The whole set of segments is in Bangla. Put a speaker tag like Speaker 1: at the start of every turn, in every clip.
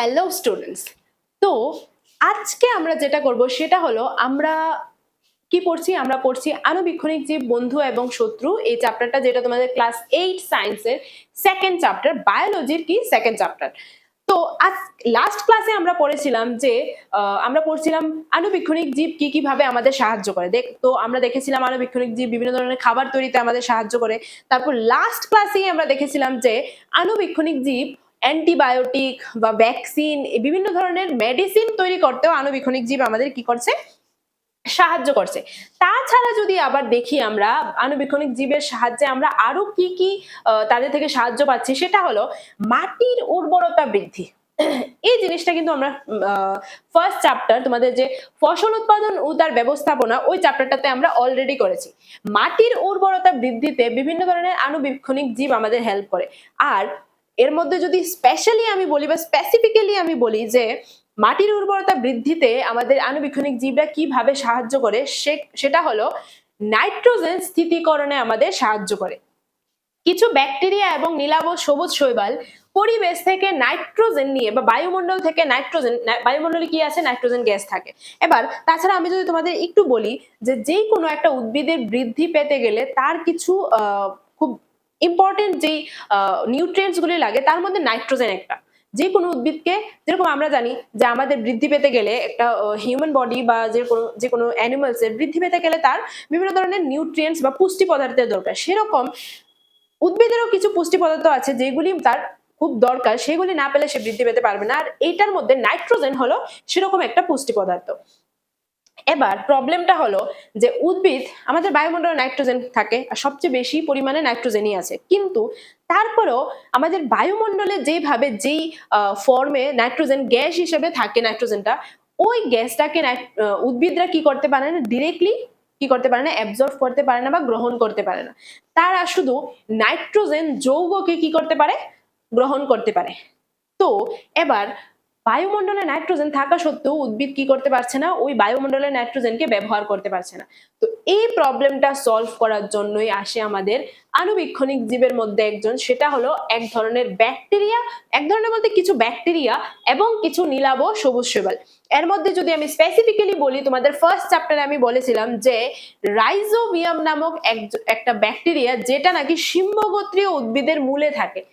Speaker 1: হ্যালো স্টুডেন্টস তো আজকে আমরা যেটা করব সেটা হলো, আমরা কি পড়ছি? আমরা পড়ছি আণুবীক্ষণিক জীব বন্ধু এবং শত্রু, এই চ্যাপ্টারটা যেটা তোমাদের ক্লাস এইট সায়েন্সের সেকেন্ড চ্যাপ্টার বায়োলজির কি সেকেন্ড চ্যাপ্টার তো আজ লাস্ট ক্লাসে আমরা পড়েছিলাম যে আমরা পড়ছিলাম আণুবীক্ষণিক জীব কি কীভাবে আমাদের সাহায্য করে। দেখ, তো আমরা দেখেছিলাম আণুবীক্ষণিক জীব বিভিন্ন ধরনের খাবার তৈরিতে আমাদের সাহায্য করে। তারপর লাস্ট ক্লাসেই আমরা দেখেছিলাম যে, আণুবীক্ষণিক জীব অ্যান্টিবায়োটিক বা ভ্যাকসিন বিভিন্ন ধরনের মেডিসিন তৈরি করতেও আণুবীক্ষণিক জীব আমাদের কি করছে? সাহায্য করছে। তাছাড়া যদি আবার দেখি আমরা, আণুবীক্ষণিক জীবের সাহায্যে আমরা আরও কি কি তাদের থেকে সাহায্য পাচ্ছি, সেটা হলো মাটির উর্বরতা বৃদ্ধি। এই জিনিসটা কিন্তু আমরা ফার্স্ট চ্যাপ্টার তোমাদের যে ফসল উৎপাদন ও তার ব্যবস্থাপনা, ওই চ্যাপ্টারটাতে আমরা অলরেডি করেছি। মাটির উর্বরতা বৃদ্ধিতে বিভিন্ন ধরনের আণুবীক্ষণিক জীব আমাদের হেল্প করে। আর এর মধ্যে যদি স্পেশালি আমি বলি বা স্পেসিফিক্যালি আমি বলি যে মাটির উর্বরতা বৃদ্ধিতে আমাদের আণুবীক্ষণিক জীবরা কীভাবে সাহায্য করে সেটা হলো নাইট্রোজেন স্থিতিকরণে আমাদের সাহায্য করে। কিছু ব্যাকটেরিয়া এবং নীলাভ সবুজ শৈবাল পরিবেশ থেকে নাইট্রোজেন নিয়ে বা বায়ুমণ্ডল থেকে নাইট্রোজেন বায়ুমণ্ডলে কি আছে? নাইট্রোজেন গ্যাস থাকে। এবার, তাছাড়া আমি যদি তোমাদের একটু বলি যে যে কোনো একটা উদ্ভিদের বৃদ্ধি পেতে গেলে তার কিছু খুব ইম্পর্টেন্ট যেই নিউট্রিয়েন্টস গুলি লাগে, তার মধ্যে নাইট্রোজেন একটা। যে কোনো উদ্ভিদকে, যেরকম আমরা জানি যে আমাদের বৃদ্ধি পেতে গেলে একটা হিউম্যান বডি বা যে কোনো যে কোনো অ্যানিমালস এর বৃদ্ধি পেতে গেলে তার বিভিন্ন ধরনের নিউট্রিয়েন্টস বা পুষ্টি পদার্থের দরকার। সেরকম উদ্ভিদেরও কিছু পুষ্টি পদার্থ আছে যেগুলি তার খুব দরকার, সেগুলি না পেলে সে বৃদ্ধি পেতে পারবে না। আর এইটার মধ্যে নাইট্রোজেন হলো সেরকম একটা পুষ্টি পদার্থ। এবার প্রবলেমটা হলো যে উদ্ভিদ, আমাদের বায়ুমণ্ডলে নাইট্রোজেন থাকে আর সবচেয়ে বেশি পরিমাণে নাইট্রোজেনই আছে। কিন্তু তারপরেও আমাদের বায়ুমণ্ডলে যেভাবে যেই ফর্মে নাইট্রোজেন গ্যাস হিসেবে থাকে নাইট্রোজেনটা ওই গ্যাসটাকে উদ্ভিদরা কি করতে পারে না ডিরেক্টলি কি করতে পারে না অ্যাবজর্ব করতে পারে না বা গ্রহণ করতে পারে না। তারা শুধু নাইট্রোজেন যৌগকে কি করতে পারে, গ্রহণ করতে পারে। তো এবার বায়ুমণ্ডলে নাইট্রোজেন থাকা সত্ত্বেও উদ্ভিদ কি করতে পারছে না? ওই বায়ুমণ্ডলের নাইট্রোজেনকে ব্যবহার করতে পারছে না। তো এই প্রবলেমটা সলভ করার জন্যই আসে আমাদের আনুবীক্ষণিক জীবের মধ্যে একজন। সেটা হলো এক ধরনের ব্যাকটেরিয়া এক ধরনের বলতে কিছু ব্যাকটেরিয়া এবং কিছু নীলাভ সবুজ শৈবাল। এর মধ্যে যদি আমি স্পেসিফিক্যালি বলি, তোমাদের ফার্স্ট চ্যাপ্টারে আমি বলেছিলাম যে রাইজোবিয়াম নামক এক- একটা ব্যাকটেরিয়া যেটা নাকি সিম্বগোত্রীয় উদ্ভিদের মূলে থাকে।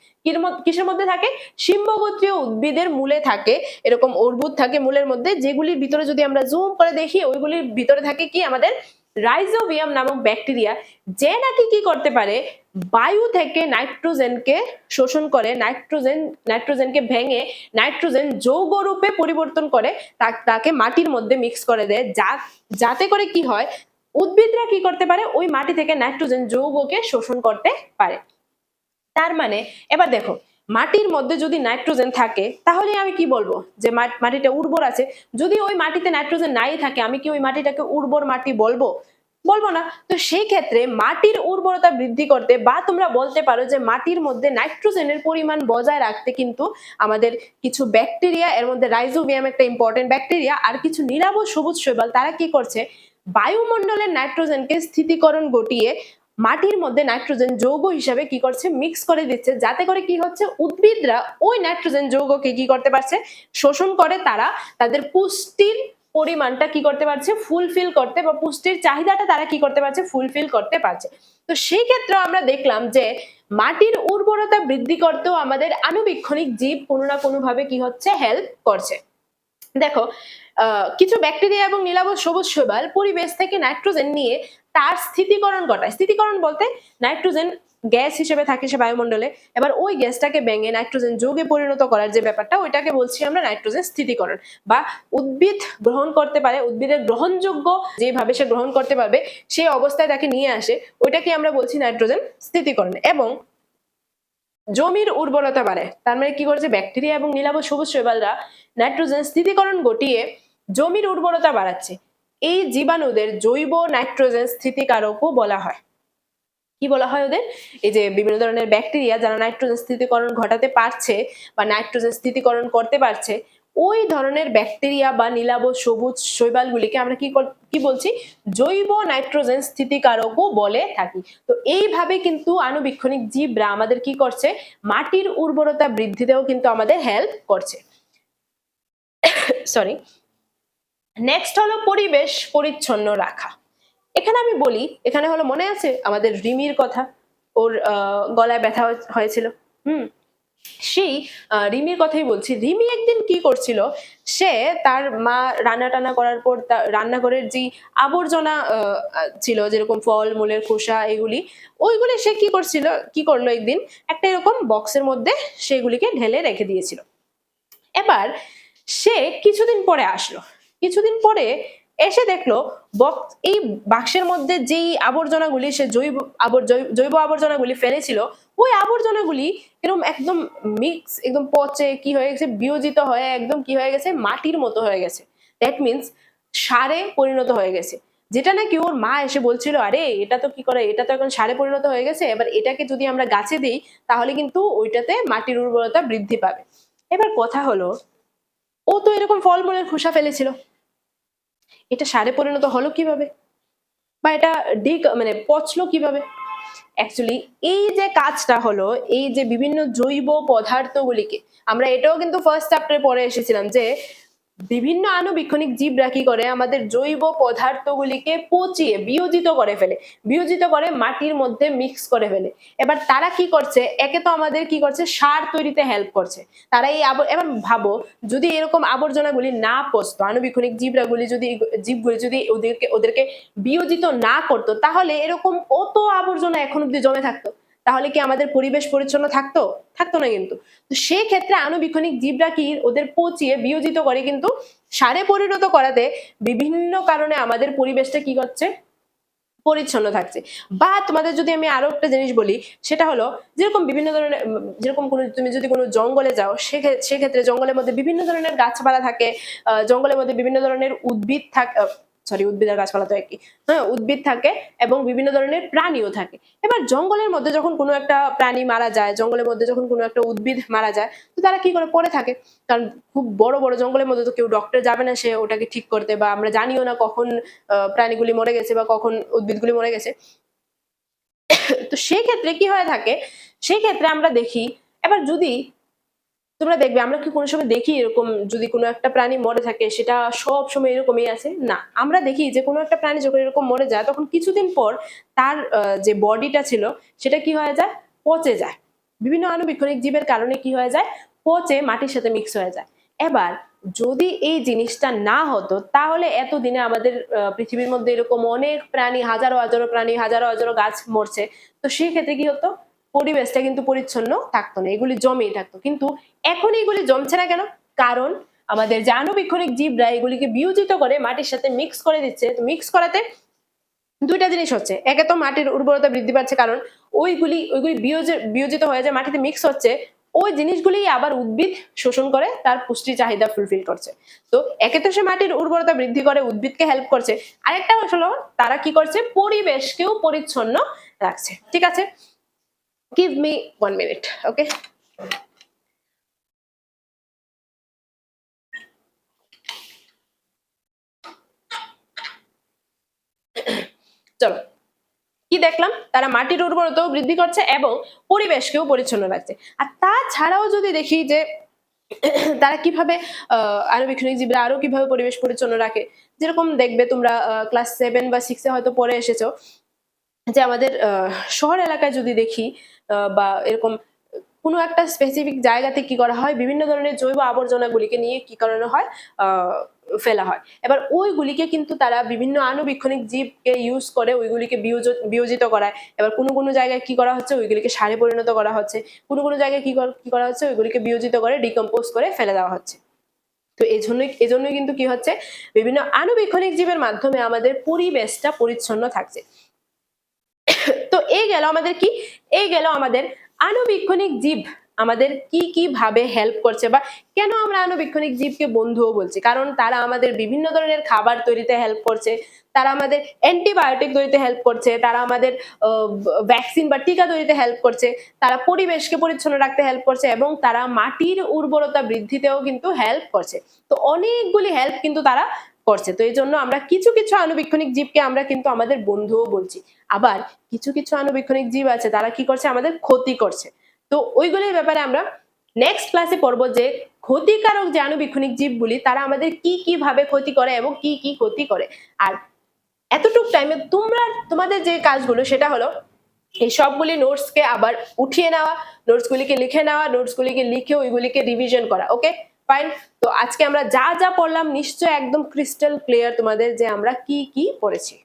Speaker 1: কিসের মধ্যে থাকে? সিম্বগোত্রীয় উদ্ভিদের মূলে থাকে, এরকম অর্বুদ থাকে মূলের মধ্যে, যেগুলির ভিতরে যদি আমরা জুম করে দেখি, ওইগুলির ভিতরে থাকে কি আমাদের? রাইজোবিয়াম নামক ব্যাকটেরিয়া যে নাকি কি করতে পারে? বায়ু থেকে নাইট্রোজেনকে শোষণ করে নাইট্রোজেন নাইট্রোজেনকে ভেঙে নাইট্রোজেন যৌগ রূপে পরিবর্তন করে তাকে মাটির মধ্যে মিক্স করে দেয়। যা, যাতে করে কি হয়? উদ্ভিদরা কি করতে পারে? ওই মাটি থেকে নাইট্রোজেন যৌগকে শোষণ করতে পারে। তার মানে এবার দেখো, মাটির মধ্যে যদি নাইট্রোজেন থাকে, তাহলে আমি কি বলব? যে মাটিটা উর্বর আছে। যদি ওই মাটিতে নাইট্রোজেন নাই থাকে, আমি কি ওই মাটিটাকে উর্বর মাটি বলব? বলব না। তো সেই ক্ষেত্রে মাটির উর্বরতা বৃদ্ধি করতে বা তোমরা বলতে পারো যে মাটির মধ্যে নাইট্রোজেনের পরিমাণ বজায় রাখতে কিন্তু আমাদের কিছু ব্যাকটেরিয়া, এর মধ্যে রাইজোবিয়াম একটা ইম্পর্টেন্ট ব্যাকটেরিয়া, আর কিছু নিরাব সবুজ শৈবাল, তারা কি করছে? বায়ুমণ্ডলের নাইট্রোজেনকে স্থিতিকরণ ঘটিয়ে মাটির মধ্যে নাইট্রোজেন যৌগ হিসাবে কি করছে? মিক্স করে দিচ্ছে। যাতে করে কি হচ্ছে? উদ্ভিদরা ওই নাইট্রোজেন যৌগকে কি করতে পারছে? শোষণ করে তারা তাদের পুষ্টির পরিমাণটা কি করতে পারছে? ফুলফিল করতে বা পুষ্টির চাহিদাটা তারা কি করতে পারছে? ফুলফিল করতে পারছে। তো সেই ক্ষেত্রে আমরা দেখলাম যে মাটির উর্বরতা বৃদ্ধি করতেও আমাদের আণুবীক্ষণিক জীব কোনো না কোনো ভাবে কি হচ্ছে? হেল্প করছে। দেখো কিছু ব্যাকটেরিয়া এবং নীলাভ সবুজ শৈবাল পরিবেশ থেকে নাইট্রোজেন নিয়ে তার স্থিতিকরণ ঘটায়। স্থিতিকরণ বলতে নাইট্রোজেন গ্যাস হিসেবে থাকে সে বায়ুমণ্ডলে। এবার ওই গ্যাসটাকে ভেঙে নাইট্রোজেন যোগে পরিণত করার যে ব্যাপারটা, ওইটাকে বলছি আমরা নাইট্রোজেন স্থিতিকরণ। বা উদ্ভিদ গ্রহণ করতে পারে, উদ্ভিদের গ্রহণযোগ্য যেভাবে সে গ্রহণ করতে পারবে, সেই অবস্থায় তাকে নিয়ে আসে, ওইটাকে আমরা বলছি নাইট্রোজেন স্থিতিকরণ। এবং জমির উর্বরতা বাড়ায় তার মানে কি করছে? ব্যাকটেরিয়া এবং নীলাভ সবুজ শৈবালরা নাইট্রোজেন স্থিতিকরণ ঘটিয়ে জমির উর্বরতা বাড়াচ্ছে। এই জীবাণুদের জৈব নাইট্রোজেন স্থিতিকারকও বলা হয়। কি বলা হয় ওদের? এই যে বিভিন্ন ধরনের ব্যাকটেরিয়া যারা নাইট্রোজেন স্থিতিকরণ ঘটাতে পারছে বা নাইট্রোজেন স্থিতিকরণ করতে পারছে, ওই ধরনের ব্যাকটেরিয়া বা নীলাভ সবুজ শৈবালগুলিকে আমরা কি কি বলছি? জৈব নাইট্রোজেন স্থিতিকারকও বলে থাকি। তো এইভাবে কিন্তু আণুবীক্ষণিক জীবরা আমাদের কি করছে? মাটির উর্বরতা বৃদ্ধিতেও কিন্তু আমাদের হেল্প করছে। সরি নেক্সট হলো পরিবেশ পরিচ্ছন্ন রাখা। এখানে আমি বলি, এখানে হলো মনে আছে আমাদের রিমির কথা? ওর গলায় ব্যথা হয়েছিল। হুম? সেই রিমির কথাই বলছি। রিমি একদিন কি করছিল? সে তার মা রান্না টানা করার পর রান্নাঘরের যে আবর্জনা ছিল, যেরকম ফল মূলের খোসা, এগুলি, ওইগুলি সে কি করছিল? কি করল একদিন? একটা এরকম বক্সের মধ্যে সেগুলিকে ঢেলে রেখে দিয়েছিল। এবার সে কিছুদিন পরে আসলো। কিছুদিন পরে এসে দেখল বক্স এই বাক্সের মধ্যে যেই আবর্জনাগুলি, সে জৈব জৈব আবর্জনাগুলি ফেলেছিল, ওই আবর্জনাগুলি এরকম একদম মিক্স একদম পচে কি হয়ে গেছে, বিয়োজিত হয়ে একদম কি হয়ে গেছে, মাটির মতো হয়ে গেছে। দ্যাট মিনস সারে পরিণত হয়ে গেছে। যেটা নাকি ওর মা এসে বলছিল, আরে, এটা তো কি করে, এটা তো এখন সারে পরিণত হয়ে গেছে, এবার এটাকে যদি আমরা গাছে দিই, তাহলে কিন্তু ওইটাতে মাটির উর্বরতা বৃদ্ধি পাবে। এবার কথা হলো ও তো এরকম ফলমূলের খোসা ফেলেছিল। এটা সারে পরিণত হলো কীভাবে? বা এটা ডিক মানে পচলো কীভাবে? অ্যাকচুয়ালি এই যে কাজটা হলো, এই যে বিভিন্ন জৈব পদার্থগুলিকে, আমরা এটাও কিন্তু ফার্স্ট চ্যাপ্টারে পরে এসেছিলাম যে বিভিন্ন আণুবীক্ষণিক জীবরা কি করে আমাদের জৈব পদার্থগুলিকে পচিয়ে বিয়োজিত করে ফেলে, বিয়োজিত করে মাটির মধ্যে মিক্স করে ফেলে। এবার তারা কি করছে? একে তো আমাদের কি করছে? সার তৈরিতে হেল্প করছে। তারা এই এবার ভাবো, যদি এরকম আবর্জনাগুলি না পচতো, আণুবীক্ষণিক জীবরাগুলি যদি জীবগুলি যদি ওদেরকে ওদেরকে বিয়োজিত না করতো, তাহলে এরকম কত আবর্জনা এখন অব্দি জমে থাকতো? তাহলে কি আমাদের পরিবেশ পরিচ্ছন্ন থাকতো? থাকতো না কিন্তু। তো সেই ক্ষেত্রে আণুবীক্ষণিক জীবরা কি ওদের পচিয়ে বিয়োজিত করে কিন্তু সারে পরিণত করাতে বিভিন্ন কারণে আমাদের পরিবেশটা কি করছে? পরিচ্ছন্ন থাকছে। বা তোমাদের যদি আমি আরও একটা জিনিস বলি, সেটা হলো যেরকম বিভিন্ন ধরনের যেরকম কোনো, তুমি যদি কোনো জঙ্গলে যাও সেক্ষে- সেক্ষেত্রে জঙ্গলের মধ্যে বিভিন্ন ধরনের গাছপালা থাকে জঙ্গলের মধ্যে বিভিন্ন ধরনের উদ্ভিদ থাকে সরি উদ্ভিদ আর গাছপালা তো একই। হ্যাঁ উদ্ভিদ থাকে এবং বিভিন্ন ধরনের প্রাণীও থাকে। এবার জঙ্গলের মধ্যে যখন কোনো একটা প্রাণী মারা যায়, জঙ্গলের মধ্যে যখন কোনো একটা উদ্ভিদ মারা যায়, তো তারা কি করে? পড়ে থাকে। কারণ খুব বড় বড় জঙ্গলের মধ্যে তো কেউ ডক্টর যাবে না, সে ওটাকে ঠিক করতে বা আমরা জানিও না কখন প্রাণীগুলি মরে গেছে বা কখন উদ্ভিদগুলি মরে গেছে। তো সেই ক্ষেত্রে কি হয়ে থাকে? সেই ক্ষেত্রে আমরা দেখি, এবার যদি তোমরা দেখবে, আমরা কি কোনো সময় দেখি এরকম যদি কোনো একটা প্রাণী মরে থাকে, সেটা সব সময় এরকমই আছে? না, আমরা দেখি যে কোনো একটা প্রাণী যখন এরকম মরে যায়, তখন কিছুদিন পর তার যে বডিটা ছিল, সেটা কি হয়ে যায়? পচে যায়। বিভিন্ন আণুবীক্ষণিক জীবের কারণে কি হয়ে যায়? পচে মাটির সাথে মিক্স হয়ে যায়। এবার, যদি এই জিনিসটা না হতো, তাহলে এতদিনে আমাদের পৃথিবীর মধ্যে এরকম অনেক প্রাণী, হাজারো হাজারো প্রাণী, হাজারো হাজারো গাছ মরছে। তো সেই ক্ষেত্রে কি হতো? পরিবেশটা কিন্তু পরিচ্ছন্ন থাকতো না, এগুলি জমেই থাকতো। কিন্তু এখন এগুলি জমছে না কেন? কারণ আমাদের যে আণুবীক্ষণিক জীবরা এগুলিকে বিয়োজিত করে মাটির সাথে মিক্স করে দিচ্ছে। তো মিক্স করাতে দুইটা জিনিস হচ্ছে। একে তো মাটির উর্বরতা বৃদ্ধি পাচ্ছে, কারণ ওইগুলি ওইগুলি বিয়োজিত হয়ে যায় মাটিতে মিক্স হচ্ছে, ওই জিনিসগুলি আবার উদ্ভিদ শোষণ করে, তার পুষ্টি চাহিদা ফুলফিল করছে। তো একে তো সে মাটির উর্বরতা বৃদ্ধি করে, উদ্ভিদকে হেল্প করছে। আরেকটা হলো তারা কি করছে? পরিবেশকেও পরিচ্ছন্ন রাখছে। ঠিক আছে? Give me one minute okay চলো। কি দেখলাম? তারা মাটির উর্বরতাও বৃদ্ধি করছে এবং পরিবেশকেও পরিচ্ছন্ন রাখছে। আর তাছাড়াও যদি দেখি যে তারা কীভাবে আণুবীক্ষণিক জীবরা আরও কীভাবে পরিবেশ পরিচ্ছন্ন রাখে, যেরকম দেখবে তোমরা ক্লাস সেভেন বা সিক্সে হয়তো পড়ে এসেছ, যে আমাদের শহর এলাকায় যদি দেখি বা এরকম কোনো একটা স্পেসিফিক জায়গাতে কি করা হয়, বিভিন্ন ধরনের জৈব আবর্জনাগুলিকে নিয়ে কি করানো হয় ফেলা হয়। এবার ওইগুলিকে কিন্তু তারা বিভিন্ন আণুবীক্ষণিক জীবকে ইউজ করে, ওইগুলিকে বিয়োজিত করায়। এবার কোনো কোনো জায়গায় কি করা হচ্ছে, ওইগুলিকে সারে পরিণত করা হচ্ছে। কোনো কোনো জায়গায় কি কি করা হচ্ছে, ওইগুলিকে বিয়োজিত করে ডিকম্পোজ করে ফেলে দেওয়া হচ্ছে। তো এই জন্যই এজন্যই কিন্তু কি হচ্ছে, বিভিন্ন আণুবীক্ষণিক জীবের মাধ্যমে আমাদের পরিবেশটা পরিচ্ছন্ন থাকছে। এই গেল আমাদের কি? এই গেল আমাদের আনুবীক্ষণিক জীব আমাদের কি কি ভাবে হেল্প করছে বা কেন আমরা আনুবীক্ষণিক জীবকে বন্ধুও বলছি? কারণ তারা আমাদের বিভিন্ন ধরনের খাবার তৈরিতে হেল্প করছে, তারা আমাদের অ্যান্টিবায়োটিক তৈরিতে হেল্প করছে, তারা আমাদের ভ্যাকসিন বা টিকা তৈরিতে হেল্প করছে, তারা পরিবেশকে পরিচ্ছন্ন রাখতে হেল্প করছে এবং তারা মাটির উর্বরতা বৃদ্ধিতেও কিন্তু হেল্প করছে। তো অনেকগুলি হেল্প কিন্তু তারা করছে। তো এই জন্য আমরা কিছু কিছু আণুবীক্ষণিক জীবকে আমরা কিন্তু আমাদের বন্ধুও বলছি। আবার কিছু কিছু আণুবীক্ষণিক জীব আছে, তারা কি করছে? আমাদের ক্ষতি করছে। তো ওইগুলির ব্যাপারে আমরা নেক্সট ক্লাসে পড়ব যে ক্ষতিকারক যে আণুবীক্ষণিক জীবগুলি, তারা আমাদের কি কি ভাবে ক্ষতি করে এবং কি কি ক্ষতি করে। আর এতটুক টাইমে তোমরা, তোমাদের যে কাজগুলো, সেটা হলো এই সবগুলি নোটসকে আবার উঠিয়ে নেওয়া নোটসগুলিকে লিখে নেওয়া নোটসগুলিকে লিখে ওইগুলিকে রিভিশন করা ওকে ফাইন তো আজকে আমরা যা যা পড়লাম নিশ্চয় একদম ক্রিস্টাল ক্লিয়ার তোমাদের যে আমরা কি কি পড়েছি।